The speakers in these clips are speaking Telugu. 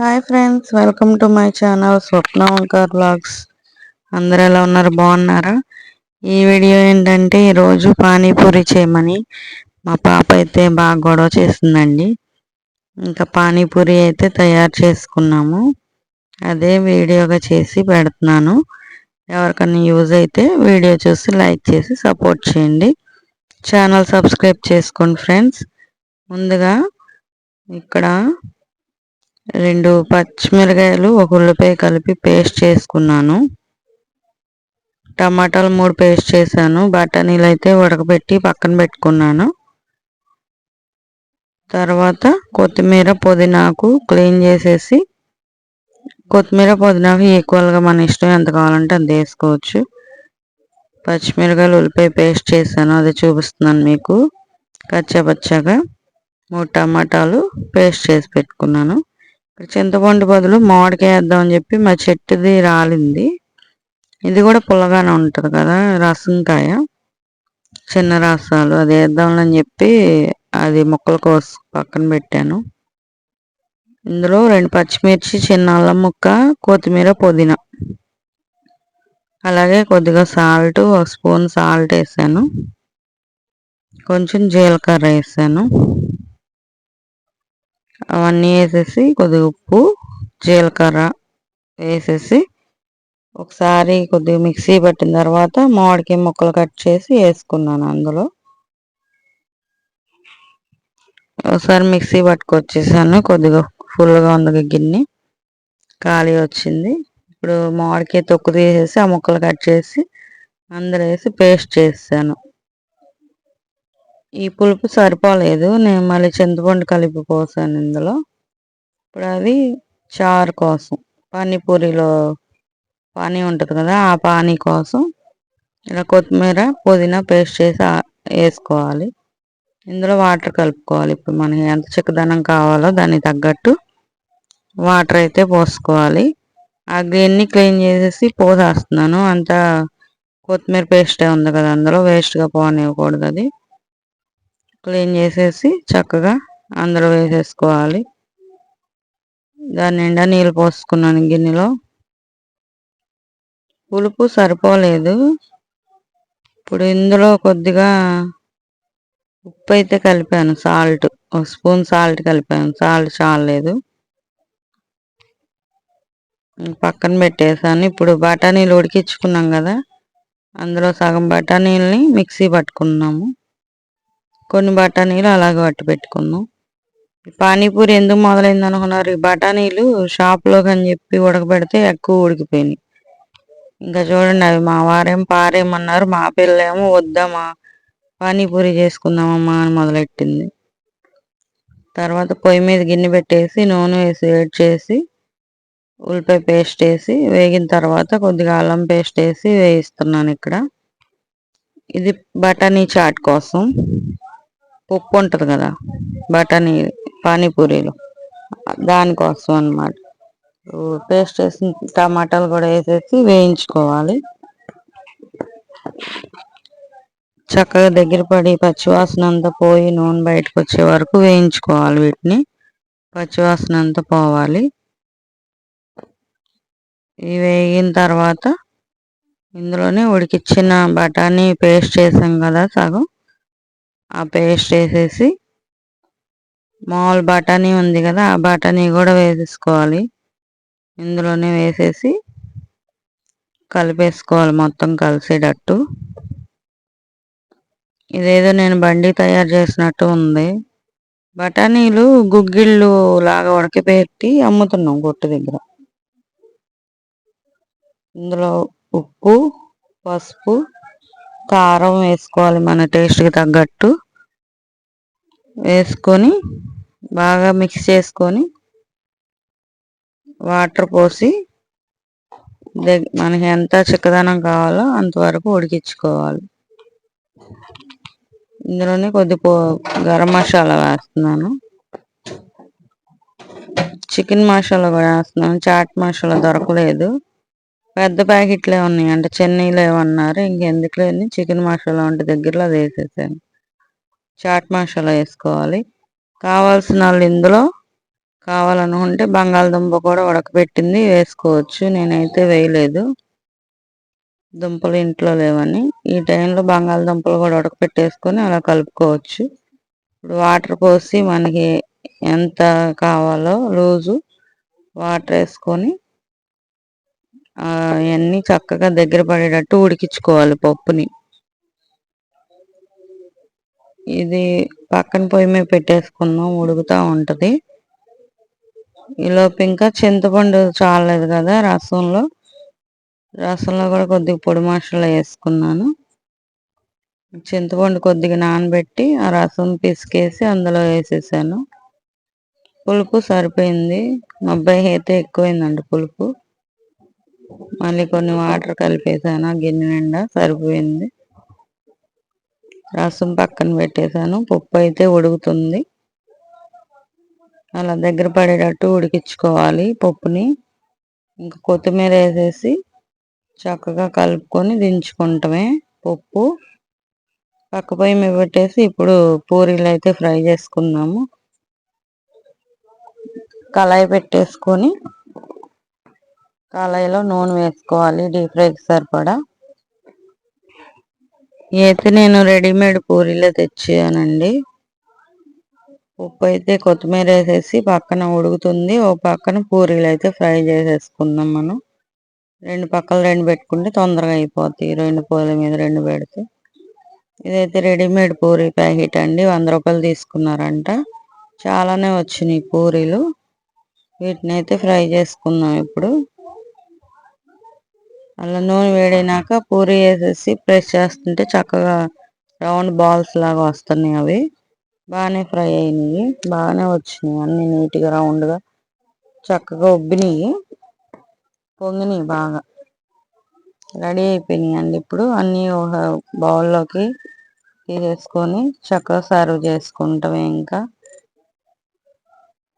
Hi friends welcome to my channel Swapna Omkar vlogs. అందరు ఎలా ఉన్నారు? బాగున్నారా? ఈ వీడియో ఏంటంటే ఈరోజు పానీపూరి చేయమని మా పాప అయితే బాగా గొడవ చేసిందండి ఇంకా పానీపూరి అయితే తయారు చేసుకున్నాము. అదే వీడియోగా చేసి పెడుతున్నాను. ఎవరికైనా యూజ్ అయితే వీడియో చూసి లైక్ చేసి సపోర్ట్ చేయండి. ఛానల్ సబ్స్క్రైబ్ చేసుకోండి ఫ్రెండ్స్. ముందుగా ఇక్కడ రెండు పచ్చిమిరకాయలు ఒక ఉల్లిపాయ కలిపి పేస్ట్ చేసుకున్నాను. టమాటాలు మూడు పేస్ట్ చేశాను. బఠానీలు అయితే ఉడకబెట్టి పక్కన పెట్టుకున్నాను. తర్వాత కొత్తిమీర పుదీనాకు క్లీన్ చేసేసి కొత్తిమీర పుదీనాకు ఈక్వల్గా మన ఇష్టం ఎంత కావాలంటే అంత వేసుకోవచ్చు. పచ్చిమిరకాయలు ఉల్లిపాయ పేస్ట్ చేశాను. అది చూపిస్తున్నాను మీకు. కచ్చా కచ్చాపచ్చాగా మూడు టమాటాలు పేస్ట్ చేసి పెట్టుకున్నాను. చింతపండు బదులు మామిడికాయ వేద్దామని చెప్పి మా చెట్టుది రాలింది. ఇది కూడా పుల్లగానే ఉంటుంది కదా రసంకాయ చిన్న రసాలు అది వేద్దామని చెప్పి అది ముక్కల కోసి పక్కన పెట్టాను. ఇందులో రెండు పచ్చిమిర్చి చిన్న అల్లం ముక్క కొత్తిమీర పుదీనా. అలాగే కొద్దిగా సాల్ట్ ఒక స్పూన్ సాల్ట్ వేసాను. కొంచెం జీలకర్ర వేసాను. అవన్నీ వేసేసి కొద్దిగా ఉప్పు జీలకర్ర వేసేసి ఒకసారి కొద్దిగా మిక్సీ పట్టిన తర్వాత మామిడికాయ ముక్కలు కట్ చేసి వేసుకున్నాను అందులో. ఒకసారి మిక్సీ పట్టుకొచ్చేసాను కొద్దిగా ఫుల్గా ఉంది గిన్నె. ఖాళీ వచ్చింది. ఇప్పుడు మామిడికాయ తొక్కు తీసేసి ఆ ముక్కలు కట్ చేసి అందరూ వేసి పేస్ట్ చేసాను ఈ పులుపు సరిపోలేదు. నేను మళ్ళీ చింతపండు కలిపి పోసాను ఇందులో. ఇప్పుడు అది చారు కోసం. పానీపూరిలో పానీ ఉంటుంది కదా ఆ పానీ కోసం ఇలా కొత్తిమీర పుదీనా పేస్ట్ చేసి వేసుకోవాలి. ఇందులో వాటర్ కలుపుకోవాలి. ఇప్పుడు మనకి ఎంత చిక్కదనం కావాలో దానికి తగ్గట్టు వాటర్ అయితే పోసుకోవాలి. ఆ గ్రీన్ని క్లీన్ చేసేసి పోసేస్తున్నాను. అంతా కొత్తిమీర పేస్టే ఉంది కదా అందులో వేస్ట్గా పోనివ్వకూడదు అది. క్లీన్ చేసేసి చక్కగా అందులో వేసేసుకోవాలి. దాని నిండా నీళ్ళు పోసుకున్నాను గిన్నెలో. పులుపు సరిపోలేదు. ఇప్పుడు ఇందులో కొద్దిగా ఉప్పు అయితే కలిపాను సాల్ట్. ఒక స్పూన్ సాల్ట్ కలిపాను. సాల్ట్ చాలలేదు. పక్కన పెట్టేసాను ఇప్పుడు బఠానీలు ఉడికించుకున్నాం కదా అందులో సగం బఠానీలని మిక్సీ పట్టుకున్నాము. కొన్ని బఠానీలు అలాగే పట్టి పెట్టుకున్నాం పానీపూరి ఎందుకు మొదలైంది అనుకున్నారు? ఈ బఠానీలు షాప్లోకి అని చెప్పి ఉడకబెడితే ఎక్కువ ఉడికిపోయినాయి. ఇంకా చూడండి అవి మా వారేం పారేమన్నారు మా పిల్లేమో వద్దామా పానీపూరి చేసుకుందామమ్మా అని మొదలెట్టింది. తర్వాత పొయ్యి మీద గిన్నె పెట్టేసి నూనె వేసి వేడి చేసి ఉల్లిపాయ పేస్ట్ వేసి వేగిన తర్వాత కొద్దిగా అల్లం పేస్ట్ వేసి వేయిస్తున్నాను ఇక్కడ. ఇది బఠానీ చాట్ కోసం. ఉప్పు ఉంటుంది కదా బఠానీ పానీపూరీలు దానికోసం అనమాట పేస్ట్ వేసి టమాటాలు కూడా వేసేసి వేయించుకోవాలి. చక్కగా దగ్గర పడి పచ్చివాసన అంతా పోయి నూనె బయటకు వచ్చే వరకు వేయించుకోవాలి వీటిని. పచ్చివాసన అంతా పోవాలి. ఇవి వేగిన తర్వాత ఇందులోనే ఉడికిచ్చిన బఠానీ పేస్ట్ చేసాం కదా సగం. ఆ పేస్ట్ వేసేసి మామూలు బఠానీ ఉంది కదా ఆ బఠానీ కూడా వేసేసుకోవాలి. ఇందులోనే వేసేసి కలిపేసుకోవాలి మొత్తం కలిసేటట్టు. ఇదేదో నేను బండి తయారు చేసినట్టు ఉంది. బఠానీలు గుగ్గిళ్ళు లాగా ఉడకపెట్టి అమ్ముతున్నాం కొట్టు దగ్గర. ఇందులో ఉప్పు పసుపు కారం వేసుకోవాలి మన టేస్ట్కి తగ్గట్టు. వేసుకొని బాగా మిక్స్ చేసుకొని వాటర్ పోసి మనకి ఎంత చిక్కదనం కావాలో అంతవరకు ఉడికించుకోవాలి. ఇందులోనే కొద్ది గరం మసాలా వేస్తున్నాను. చికెన్ మసాలా కూడా వేస్తున్నాను. చాట్ మసాలా దొరకలేదు. పెద్ద ప్యాకెట్లే ఉన్నాయి. అంటే చెన్నైలో ఏమన్నారు? ఇంకెందుకు లేని చికెన్ మసాలా వంటి దగ్గరలో అది వేసేసాను చాట్ మసాలా వేసుకోవాలి. కావాల్సిన వాళ్ళు ఇందులో కావాలనుకుంటే బంగాళదుంప కూడా ఉడకబెట్టింది. వేసుకోవచ్చు. నేనైతే వేయలేదు. దుంపలు ఇంట్లో లేవని. ఈ టైంలో బంగాళదుంపలు కూడా ఉడకపెట్టేసుకొని అలా కలుపుకోవచ్చు. ఇప్పుడు వాటర్ పోసి మనకి ఎంత కావాలో లూజు వాటర్ వేసుకొని అవన్నీ చక్కగా దగ్గర పడేటట్టు ఉడికించుకోవాలి పప్పుని. ఇది పక్కన పొయ్యి మీద పెట్టేసుకుందాం ఉడుకుతూ ఉంటుంది. ఈలోపు ఇంకా చింతపండు చాలేదు కదా రసంలో. రసంలో కూడా కొద్దిగా పొడి మసాలా వేసుకున్నాను. చింతపండు కొద్దిగా నానబెట్టి ఆ రసం పిసికేసి అందులో వేసేసాను. పులుపు సరిపోయింది. మా అబ్బాయి అయితే ఎక్కువైందండి పులుపు. మళ్ళీ కొన్ని వాటర్ కలిపేసాను గిన్నె నిండా సరిపోయింది. రసం పక్కన పెట్టేశాను పప్పు అయితే ఉడుకుతుంది. అలా దగ్గర పడేటట్టు ఉడికించుకోవాలి పప్పుని. ఇంకా కొత్తిమీర వేసేసి చక్కగా కలుపుకొని దించుకుంటామే పప్పు. పక్క పొయ్యి మీద పెట్టేసి ఇప్పుడు పూరీలు అయితే ఫ్రై చేసుకున్నాము కళాయి పెట్టేసుకొని కళాయిలో నూనె వేసుకోవాలి డీప్ ఫ్రైకి సరిపడా. అయితే నేను రెడీమేడ్ పూరీలో తెచ్చానండి. ఉప్పు అయితే కొత్తిమీర వేసేసి పక్కన ఉడుకుతుంది. ఓ పక్కన పూరీలు అయితే ఫ్రై చేసేసుకుందాం మనం. రెండు పక్కలు రెండు పెట్టుకుంటే తొందరగా అయిపోతాయి. రెండు పూల మీద రెండు పెడితే. ఇదైతే రెడీమేడ్ పూరీ ప్యాకెట్ అండి. వంద రూపాయలు తీసుకున్నారంట. చాలానే వచ్చినాయి పూరీలు. వీటిని అయితే ఫ్రై చేసుకుందాం ఇప్పుడు. అలా నూనె వేడినాక పూరి వేసేసి ప్రెస్ చేస్తుంటే చక్కగా రౌండ్ బాల్స్ లాగా వస్తున్నాయి అవి. బాగానే ఫ్రై అయినాయి. బాగానే వచ్చినాయి. అన్ని నీట్గా రౌండ్గా చక్కగా ఉబ్బినాయి. పొంగినాయి బాగా. రెడీ అయిపోయినాయి అండి ఇప్పుడు. అన్నీ ఒక బౌల్లోకి తీసేసుకొని చక్కగా సర్వ్ చేసుకుంటామే ఇంకా.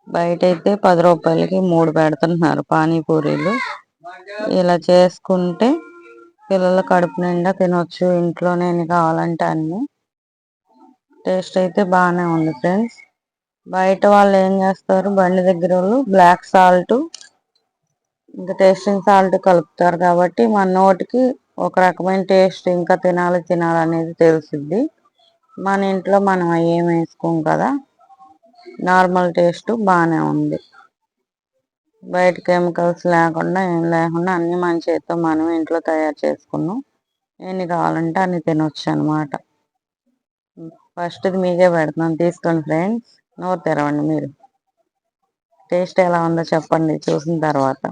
బయట అయితే పది రూపాయలకి మూడు పెడుతున్నారు పానీపూరీలు. ఇలా చేసుకుంటే పిల్లలు కడుపు నిండా తినొచ్చు. ఇంట్లోనే కావాలంటే అన్ని. టేస్ట్ అయితే బాగానే ఉంది ఫ్రెండ్స్. బయట వాళ్ళు ఏం చేస్తారు? బండి దగ్గర వాళ్ళు బ్లాక్ సాల్ట్ ఇంకా టేస్టింగ్ సాల్ట్ కలుపుతారు కాబట్టి మన నోటికి ఒక రకమైన టేస్ట్ ఇంకా తినాలి తినాలి అనేది తెలిసిద్ది. మన ఇంట్లో మనం ఏం వేసుకోం కదా? నార్మల్ టేస్ట్ బాగానే ఉంది. బయట కెమికల్స్ లేకుండా ఏం లేకుండా అన్ని మన చేతితో మనం ఇంట్లో తయారు చేసుకున్నాం. ఎన్ని కావాలంటే అన్ని తినొచ్చు అనమాట ఫస్ట్ ఇది మీకే పెడుతున్నాను. తీసుకోండి ఫ్రెండ్స్. నోరు తెరవండి మీరు. టేస్ట్ ఎలా ఉందో చెప్పండి. చూసిన తర్వాత.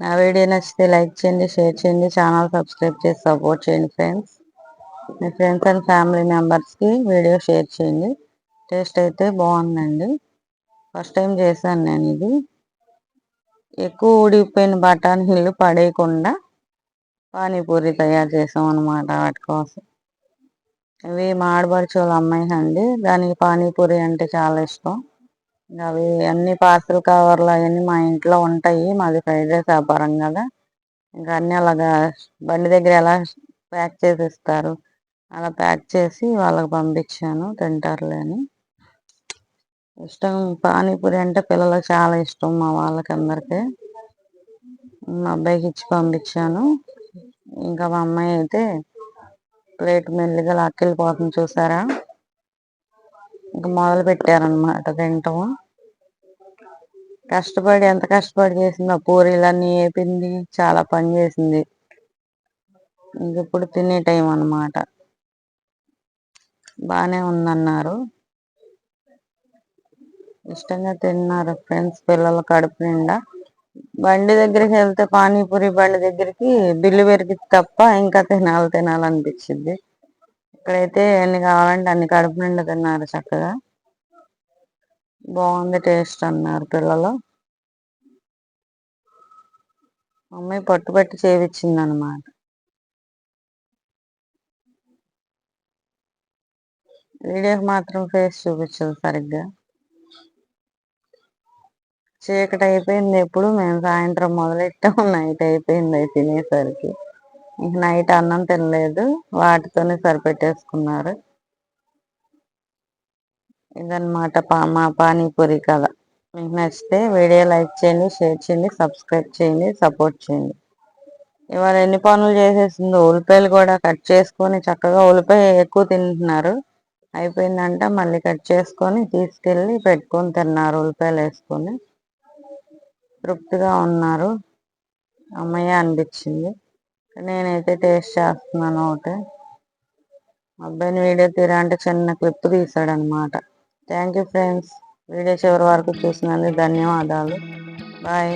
నా వీడియో నచ్చితే లైక్ చేయండి షేర్ చేయండి. ఛానల్ సబ్స్క్రైబ్ చేసి సపోర్ట్ చేయండి ఫ్రెండ్స్. మీ ఫ్రెండ్స్ అండ్ ఫ్యామిలీ మెంబర్స్కి వీడియో షేర్ చేయండి. టేస్ట్ అయితే బాగుందండి. ఫస్ట్ టైం చేశాను నేను ఇది. ఎక్కువ ఊడిపోయిన బఠానీలు పడేయకుండా పానీపూరి తయారు చేసాం అనమాట వాటి కోసం. ఇవి మాడబడుచోళ్ళ అమ్మాయి అండి. దానికి పానీపూరి అంటే చాలా ఇష్టం. అవి అన్ని పార్సల్ కవర్లు అవన్నీ మా ఇంట్లో ఉంటాయి. మాది ఫ్రైడ్ రైస్ వ్యాపారం కదా. ఇంకా అన్నీ అలాగా బండి దగ్గర ఎలా ప్యాక్ చేసి ఇస్తారు అలా ప్యాక్ చేసి వాళ్ళకి పంపించాను. తింటారులే అని. ఇష్టం పానీపూరి అంటే పిల్లలకు చాలా ఇష్టం మా వాళ్ళకి అందరికీ మా అబ్బాయికి ఇచ్చి పంపించాను. ఇంకా మా అమ్మాయి అయితే ప్లేట్ మెల్లిగా లాక్కెళ్ళిపోతుంది చూసారా? ఇంకా మొదలు పెట్టారనమాట తింటాం కష్టపడి ఎంత కష్టపడి చేసిందో పూరీలన్నీ వేపింది చాలా పని చేసింది. ఇంక ఇప్పుడు తినే టైం అన్నమాట. బాగానే ఉందన్నారు. ఇష్టంగా తిన్నారు. ఫ్రెండ్స్ పిల్లలు కడుపు నిండా. బండి దగ్గరికి వెళ్తే పానీపూరి బండి దగ్గరికి బిల్లు పెరిగి తప్ప ఇంకా తినాలి తినాలనిపించింది ఇక్కడైతే ఎన్ని కావాలంటే అన్ని కడుపు నిండా తిన్నారు చక్కగా. బాగుంది టేస్ట్ అన్నారు పిల్లలు. అమ్మాయి పట్టుబట్టి చేయించింది అనమాట వీడియోకి మాత్రం ఫేస్ చూపించదు సరిగ్గా. చీకటి అయిపోయింది ఎప్పుడు మేము సాయంత్రం మొదలెట్టాము నైట్ అయిపోయింది అవి తినేసరికి. ఇంక నైట్ అన్నం తినలేదు వాటితోనే సరిపెట్టేసుకున్నారు. ఇదన్నమాట పా మా పానీపూరి కథ. మీకు నచ్చితే వీడియో లైక్ చేయండి షేర్ చేయండి సబ్స్క్రైబ్ చేయండి సపోర్ట్ చేయండి. ఇవాళ ఎన్ని పనులు చేసేసిందో ఉల్లిపాయలు కూడా కట్ చేసుకొని చక్కగా ఉల్లిపాయ ఎక్కువ తింటున్నారు. అయిపోయిందంట మళ్ళీ కట్ చేసుకొని తీసుకెళ్ళి పెట్టుకొని తిన్నారు ఉల్లిపాయలు వేసుకొని. తృప్తిగా ఉన్నారు. అమ్మయ్య అనిపించింది. నేనైతే టేస్ట్ చేస్తున్నాను ఒకటి. అబ్బాయిని వీడియో తీరా అంటే చిన్న clip తీసాడనమాట. Thank you friends. Video చివరి వరకు చూసినందుకు ధన్యవాదాలు. బాయ్.